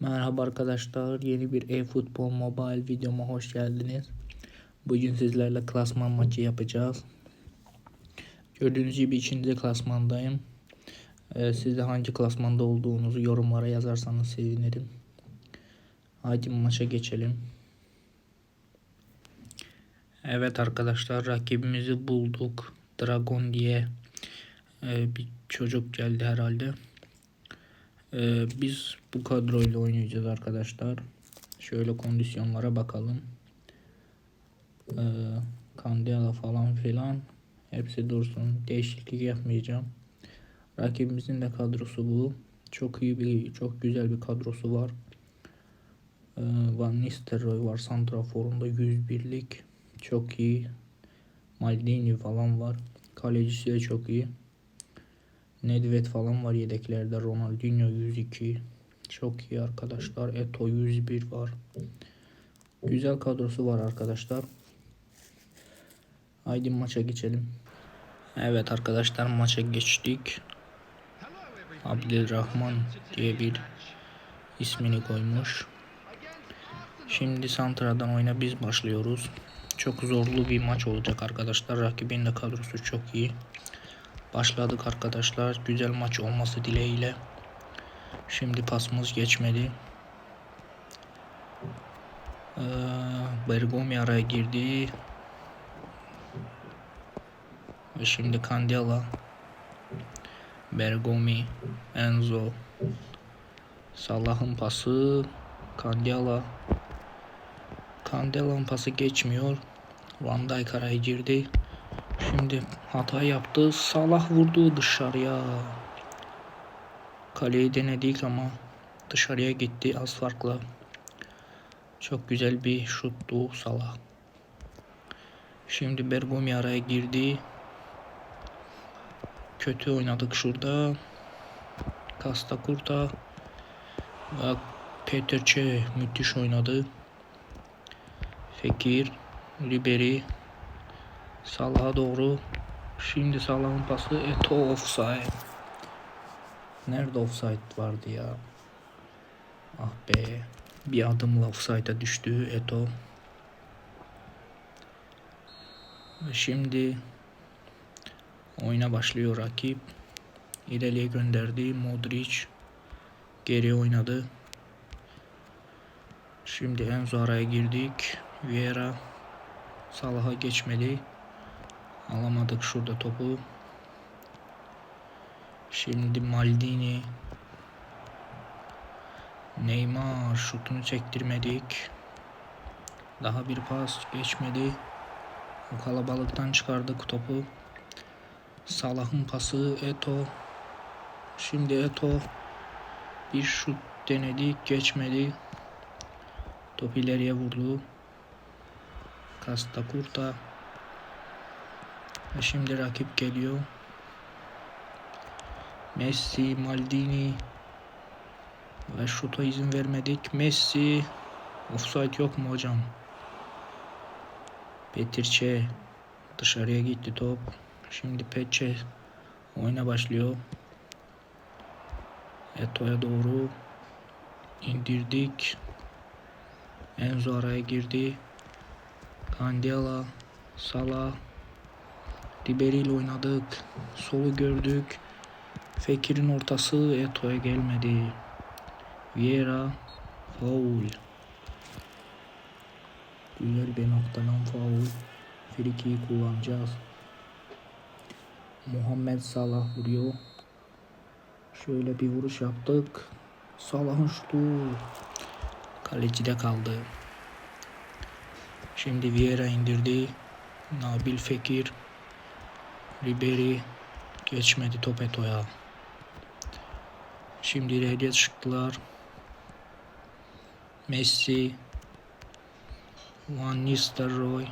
Merhaba arkadaşlar, yeni bir e-futbol mobile videoma hoş geldiniz. Bugün sizlerle klasman maçı yapacağız. Gördüğünüz gibi içinde klasmandayım. Ee, siz de hangi klasmanda olduğunuzu yorumlara yazarsanız sevinirim. Haydi maça geçelim. Evet arkadaşlar rakibimizi bulduk. Dragon diye e, bir çocuk geldi herhalde. Ee, biz bu kadroyla oynayacağız arkadaşlar. Şöyle kondisyonlara bakalım. Ee, Kandela falan filan hepsi dursun. Değişiklik yapmayacağım. Rakibimizin de kadrosu bu. Çok iyi bir, çok güzel bir kadrosu var. Ee, Van Nistelrooy var santraforunda 101'lik. Çok iyi. Maldini falan var. Kalecisi de çok iyi. Nedved falan var yedeklerde. Ronaldinho 102. Çok iyi arkadaşlar. Eto 101 var. Güzel kadrosu var arkadaşlar. Haydi maça geçelim. Evet arkadaşlar maça geçtik. Abdülrahman diye bir ismini koymuş. Şimdi Santra'dan oyuna biz başlıyoruz. Çok zorlu bir maç olacak arkadaşlar. Rakibin de kadrosu çok iyi. Başladık arkadaşlar. Güzel maç olması dileğiyle. Şimdi pasımız geçmedi. Ee, Bergomi araya girdi. Ve şimdi Candela. Bergomi. Enzo. Salah'ın pası. Candela. Candela'nın pası geçmiyor. Van Dijk araya girdi. Şimdi hata yaptı. Salah vurdu dışarıya. Kaleyi denedik ama dışarıya gitti az farkla. Çok güzel bir şuttu Salah. Şimdi Bergomi araya girdi. Kötü oynadık şurada. Kasta Kurta. Bak Peterçe müthiş oynadı. Fekir, Ribery, Salah'a doğru. Şimdi Salah'ın pası Eto offside. Nerede offside vardı ya? Ah be. Bir adımla offside'a düştü Eto. Şimdi oyuna başlıyor rakip. İleriye gönderdi. Modric geri oynadı. Şimdi Enzo araya girdik. Vieira Salah'a geçmedi. Alamadık şurada topu. Şimdi Maldini. Neymar şutunu çektirmedik. Daha bir pas geçmedi. O kalabalıktan çıkardık topu. Salah'ın pası Eto. Şimdi Eto bir şut denedik geçmedi. Top ileriye vurdu. Kasta Kurta. Şimdi rakip geliyor. Messi, Maldini ve şuta izin vermedik. Messi offside yok mu hocam? Petirçe dışarıya gitti top. Şimdi Peçe oyuna başlıyor. Eto'ya doğru indirdik. Enzo araya girdi. Candela, Salah, Ribery ile oynadık. Solu gördük. Fekir'in ortası Eto'ya gelmedi. Vieira foul. Güzel bir noktadan foul. Frikiyi kullanacağız. Muhammed Salah vuruyor. Şöyle bir vuruş yaptık. Salah'ın şutu. Kalecide kaldı. Şimdi Vieira indirdi. Nabil Fekir. Ribery geçmedi top Eto'ya. Şimdi ileriye çıktılar. Messi, Van Nistelrooy,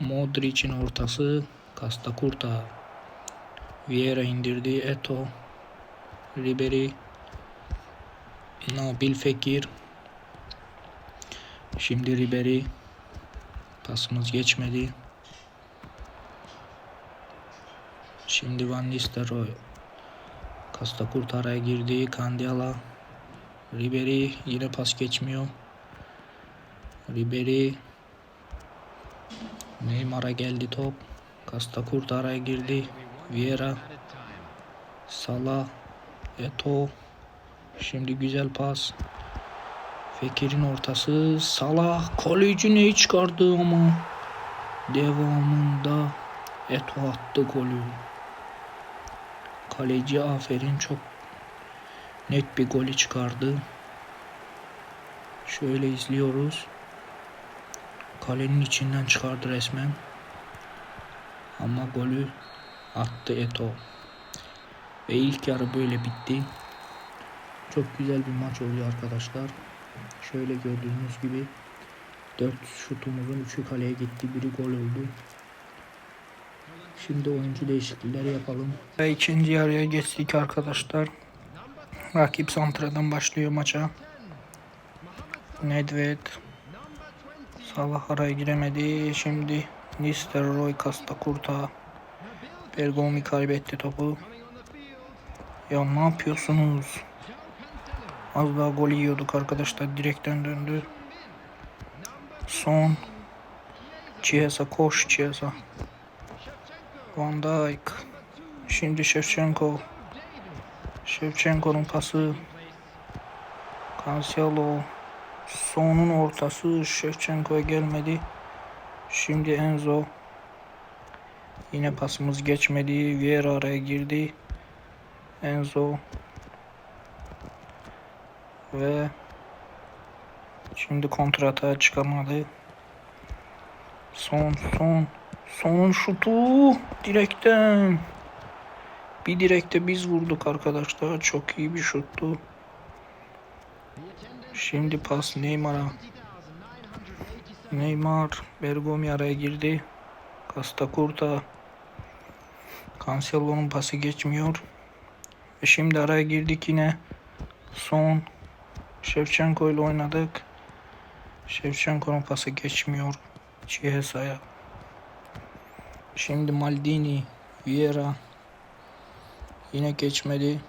Modric'in ortası, Kasta Kurta, Vieira indirdi, Eto, Ribery, Nabil Fekir. Şimdi Ribery pasımız geçmedi. Şimdi Van Nistelrooy Kasta kurtaraya girdi. Kandiala Ribery yine pas geçmiyor. Ribery Neymar'a geldi top. Costa Curta araya girdi. Vieira Salah Eto Şimdi güzel pas. Fekir'in ortası Salah kaleci ne çıkardı ama devamında Eto attı golü. Kaleci aferin çok net bir golü çıkardı. Şöyle izliyoruz. Kalenin içinden çıkardı resmen. Ama golü attı Eto. Ve ilk yarı böyle bitti. Çok güzel bir maç oluyor arkadaşlar. Şöyle gördüğünüz gibi 4 şutumuzun 3'ü kaleye gitti. Biri gol oldu. Şimdi oyuncu değişiklikleri yapalım. Ve ikinci yarıya geçtik arkadaşlar. Rakip Santra'dan başlıyor maça. Nedved Salah araya giremedi. Şimdi Nistelrooy Costa Curta Bergomi kaybetti topu. Ya ne yapıyorsunuz? Az daha gol yiyorduk arkadaşlar. Direkten döndü. Son. Chiesa koş Chiesa. Van Dijk. Şimdi Shevchenko. Shevchenko'nun pası. Cancelo. Sonun ortası Shevchenko'ya gelmedi. Şimdi Enzo. Yine pasımız geçmedi. Vieira araya girdi. Enzo. Ve şimdi kontrata çıkamadı. Son son son şutu direkten. Bir direkte biz vurduk arkadaşlar. Çok iyi bir şuttu. Şimdi pas Neymar'a. Neymar Bergomi araya girdi. Costa Curta. Cancelo'nun pası geçmiyor. Ve şimdi araya girdik yine. Son Shevchenko ile oynadık. Shevchenko'nun pası geçmiyor. Chiesa'ya. Şimdi Maldini, Vieira. Yine geçmedi.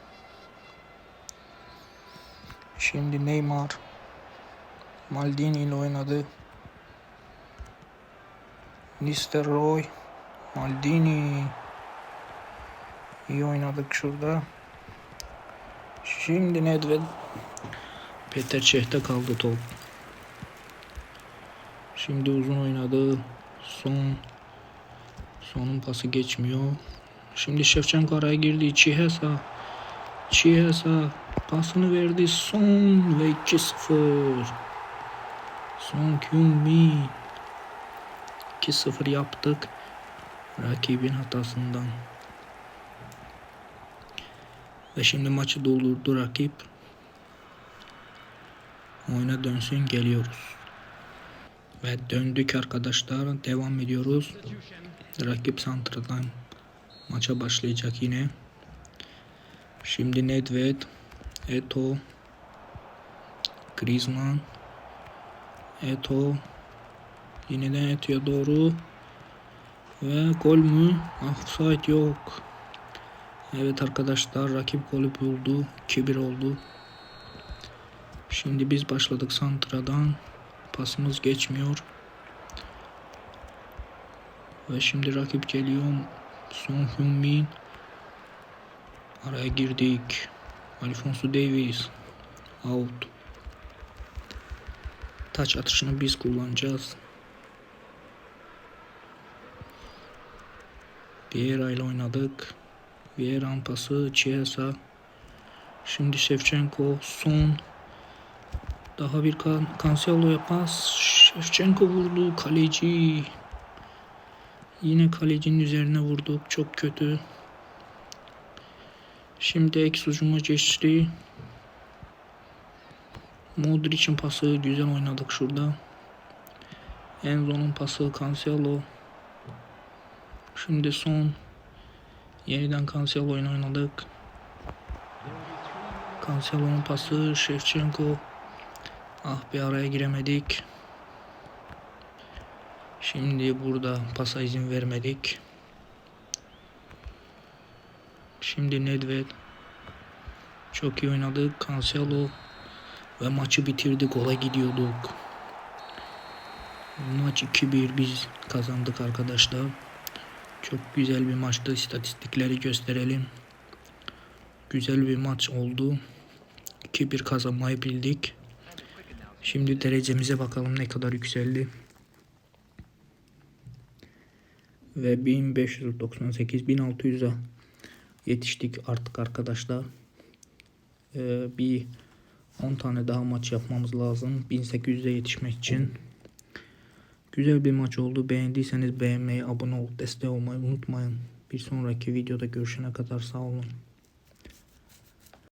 Şimdi Neymar. Maldini ile oynadı. Nistelrooy. Maldini. İyi oynadık şurada. Şimdi Nedved. Peter Çeh'te kaldı top. Şimdi uzun oynadı. Son. Sonun pası geçmiyor. Şimdi Şevçenko araya girdi. Chiesa. Chiesa pasını verdi. Son ve 2-0. Son Kyung-min. 2-0 yaptık. Rakibin hatasından. Ve şimdi maçı doldurdu rakip. Oyuna dönsün geliyoruz. Ve döndük arkadaşlar. Devam ediyoruz. Rakip santradan maça başlayacak yine. Şimdi Nedved, Eto, Griezmann, Eto, yeniden Eto'ya doğru ve gol mü? Offside yok. Evet arkadaşlar rakip golü buldu. 2-1 oldu. Şimdi biz başladık santradan. Pasımız geçmiyor. Ve şimdi rakip geliyor. Son Heung-min. Araya girdik. Alfonso Davies. Out. Taç atışını biz kullanacağız. Vieira ile oynadık. Vieira'nın pası Chiesa. Şimdi Shevchenko son. Daha bir kan Cancelo'ya pas. Shevchenko vurdu. Kaleci. Yine kalecinin üzerine vurduk. Çok kötü. Şimdi ek ucuma geçti. Modric'in pası güzel oynadık şurada. Enzo'nun pası Cancelo. Şimdi son. Yeniden Cancelo oyun oynadık. Cancelo'nun pası Shevchenko. Ah bir araya giremedik. Şimdi burada pasa izin vermedik. Şimdi Nedved. Çok iyi oynadık. Cancelo. Ve maçı bitirdik. Gola gidiyorduk. Maç 2-1 biz kazandık arkadaşlar. Çok güzel bir maçtı. İstatistikleri gösterelim. Güzel bir maç oldu. 2-1 kazanmayı bildik. Şimdi derecemize bakalım ne kadar yükseldi. Ve 1598 1600'e yetiştik artık arkadaşlar. Ee, bir 10 tane daha maç yapmamız lazım. 1800'e yetişmek için. Güzel bir maç oldu. Beğendiyseniz beğenmeyi, abone olup destek olmayı unutmayın. Bir sonraki videoda görüşene kadar sağ olun.